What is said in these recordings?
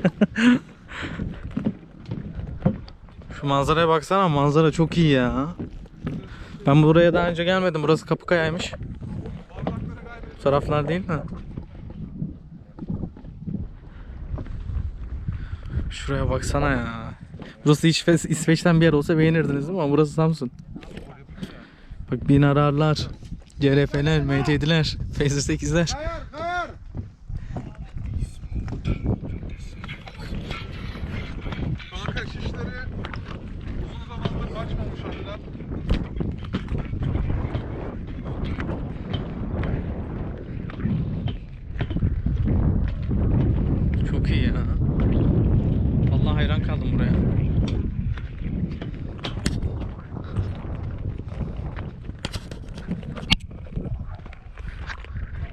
Şu manzaraya baksana manzara çok iyi ya. Ben buraya daha önce gelmedim. Burası Kapıkaya'ymış. Bu taraflar değil mi? Şuraya baksana ya. Burası İsveç, İsveç'ten bir yer olsa beğenirdiniz değil mi? Ama burası Samsun. Bak binararlar, CRF'ler, MT7'ler, Phaser 8'ler. Açmamış onlar. Çok iyi ya. Vallahi hayran kaldım buraya.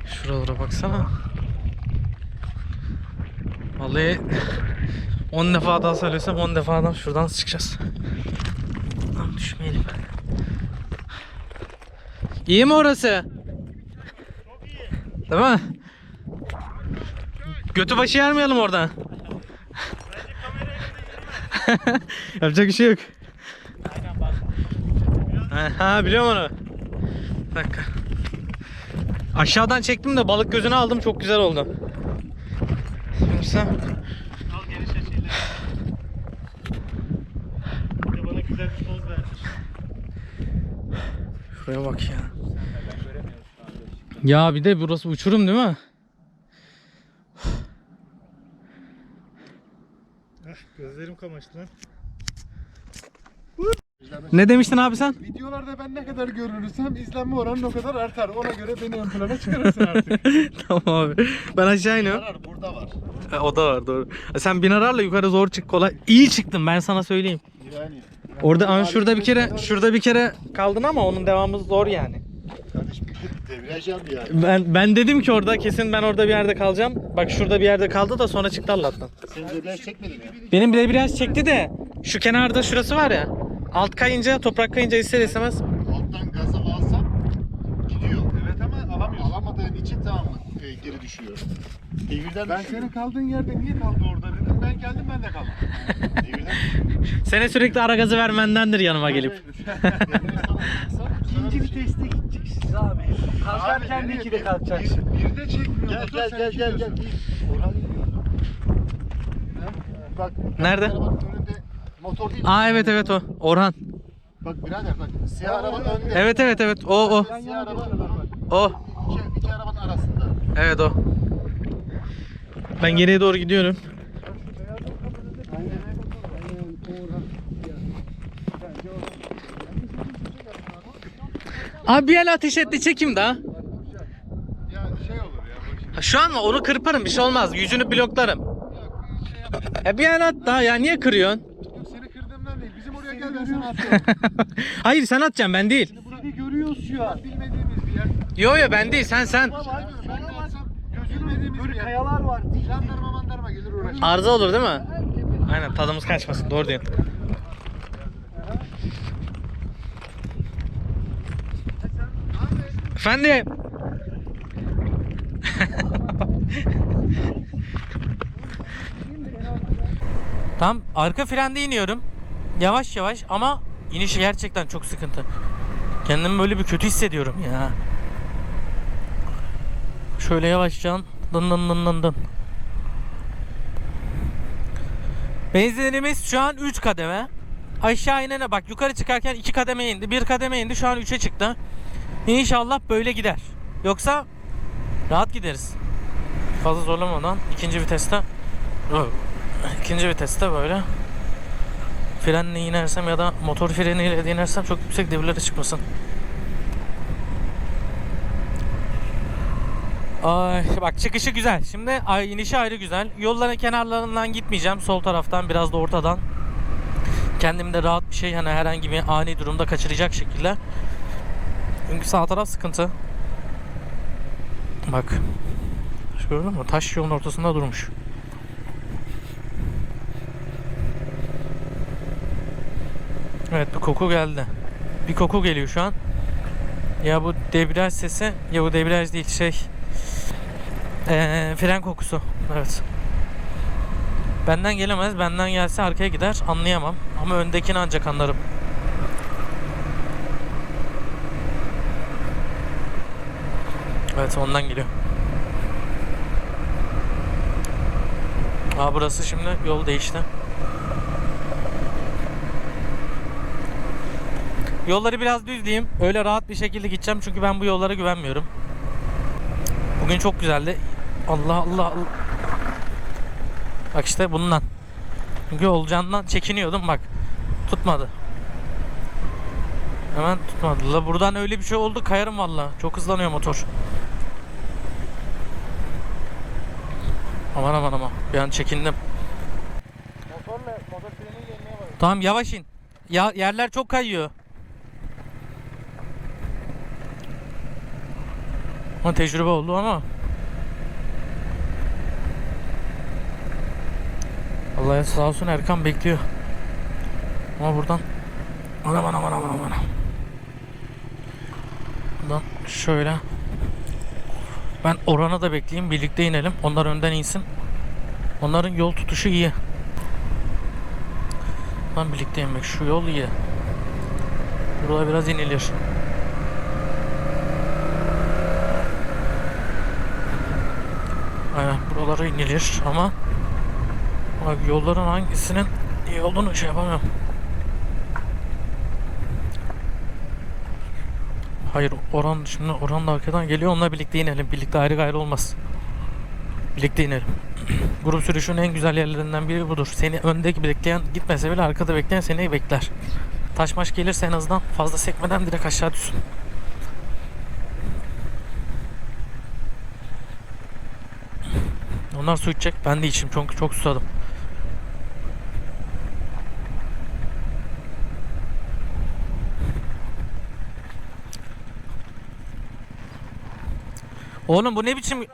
Şuralara baksana. Vallahi 10 defa daha söylesem 10 defadan şuradan çıkacağız. Lan düşmeyelim. İyi mi orası? Değil mi? Götü başı yermeyelim oradan. Yapacak bir şey yok. Ha, biliyorum onu. Dakika. Aşağıdan çektim de balık gözünü aldım çok güzel oldu. Şimdi sen- Al geniş açıyla. Bir de bana güzel bir poz ver. Şuraya bak ya. Ya bir de burası uçurum değil mi? Gözlerim kamaştı lan. Ne demiştin abi sen? Videolarda ben ne kadar görünürsem izlenme oranın o kadar artar. Ona göre beni ön plana çıkarırsın artık. tamam abi. Ben aşağı iniyorum. Karar burada var. Ha, o da var doğru. Sen binararla yukarı zor çık kolay. İyi çıktın ben sana söyleyeyim. Yani. Orada ama şurada bir kere şurada bir kere kaldın ama onun devamı zor yani. Kardeşim. Ben ben dedim ki orada kesin ben orada bir yerde kalacağım. Bak şurada bir yerde kaldı da sonra çıktı Allah'tan. Senin devriyaj çekmedin mi? Benim bile biraz çekti de şu kenarda şurası var ya. Alt kayınca toprak kayınca ister istemez. Alttan gazı alsam gidiyor. Evet ama alamıyorsun. Alamadığın için tamam mı? E, geri düşüyor. Devirden ben senin kaldığın yerde niye kaldı orada dedim. Ben geldim ben de kaldım. Devirden düşüyor. Sene sürekli ara gazı vermendendir yanıma gelip. İkinci viteste gideceksiniz abi. Kalkarken de ikide kalkacaksın. Bir, bir de çekmiyor. Gel, motor, gel, sen gel, gel, gel. Orhan gidiyor. Bak. Nerede? Önünde motor değil. Aa evet evet o. Orhan. Bak birader bak. Siyah araba önde. Evet evet evet o o. Siyah araba O. iki, iki arabanın arasında. Evet o. Ben geriye doğru gidiyorum. Abi bir el ateş etti çekim daha. Ha, Şu an mı? Onu kırparım bir şey olmaz. Yüzünü bloklarım. Ya bir el at daha ya niye kırıyorsun? Seni kırdığımdan değil. Bizim oraya gel ben sana atıyorum. Hayır sen atacaksın ben değil. Burayı görüyoruz şu an. Bilmediğimiz bir yer. Yo yo ben değil sen sen. Tamam ben de gözükmediğimiz bir yer. kayalar var. Jandarma mandarma gelir uğraşır. Arıza olur değil mi? Aynen tadımız kaçmasın doğru diyorsun. Efendim. Tam arka frende iniyorum. Yavaş yavaş ama iniş gerçekten çok sıkıntı. Kendimi böyle bir kötü hissediyorum ya. Şöyle yavaşça dın dın dın dın dın. Benzinimiz şu an 3 kademe. Aşağı inene bak yukarı çıkarken 2 kademe indi. 1 kademe indi şu an 3'e çıktı. İnşallah böyle gider. Yoksa rahat gideriz. Fazla zorlamadan ikinci viteste ikinci viteste böyle frenle inersem ya da motor freniyle inersem çok yüksek devirlere çıkmasın. Ay bak çıkışı güzel. Şimdi ay, inişi ayrı güzel. Yolların kenarlarından gitmeyeceğim. Sol taraftan biraz da ortadan. Kendimi de rahat bir şey hani herhangi bir ani durumda kaçıracak şekilde. Çünkü sağ taraf sıkıntı. Bak. Gördün mü? Taş yolun ortasında durmuş. Evet bir koku geldi. Bir koku geliyor şu an. Ya bu debriyaj sesi ya bu debriyaj değil şey ee, fren kokusu. Evet. Benden gelemez. Benden gelse arkaya gider. Anlayamam. Ama öndekini ancak anlarım. Evet ondan geliyor. Aa burası şimdi yol değişti. Yolları biraz düzleyeyim. Öyle rahat bir şekilde gideceğim çünkü ben bu yollara güvenmiyorum. Bugün çok güzeldi. Allah Allah Allah. Bak işte bundan. Çünkü olacağından çekiniyordum bak. Tutmadı. Hemen tutmadı. La buradan öyle bir şey oldu kayarım valla. Çok hızlanıyor motor. Aman aman aman. Bir an çekindim. Motorla motor freniyle inmeye var. Tamam yavaş in. Ya yerler çok kayıyor. Ama tecrübe oldu ama. Allah'a sağ olsun Erkan bekliyor. Ama buradan aman aman aman aman aman. Buradan şöyle. Ben Orhan'ı da bekleyeyim. Birlikte inelim. Onlar önden insin. Onların yol tutuşu iyi. Lan birlikte inmek. Şu yol iyi. Burada biraz inilir. Aynen buralara inilir ama bak yolların hangisinin iyi olduğunu şey yapamıyorum. Hayır Orhan şimdi Orhan da arkadan geliyor onunla birlikte inelim. Birlikte ayrı gayrı olmaz. Birlikte inelim. Grup sürüşünün en güzel yerlerinden biri budur. Seni öndeki bekleyen gitmese bile arkada bekleyen seni bekler. Taş maş gelirse en azından fazla sekmeden direkt aşağı düşsün. Onlar su içecek. Ben de içeyim çünkü çok susadım. Oğlum bu ne biçim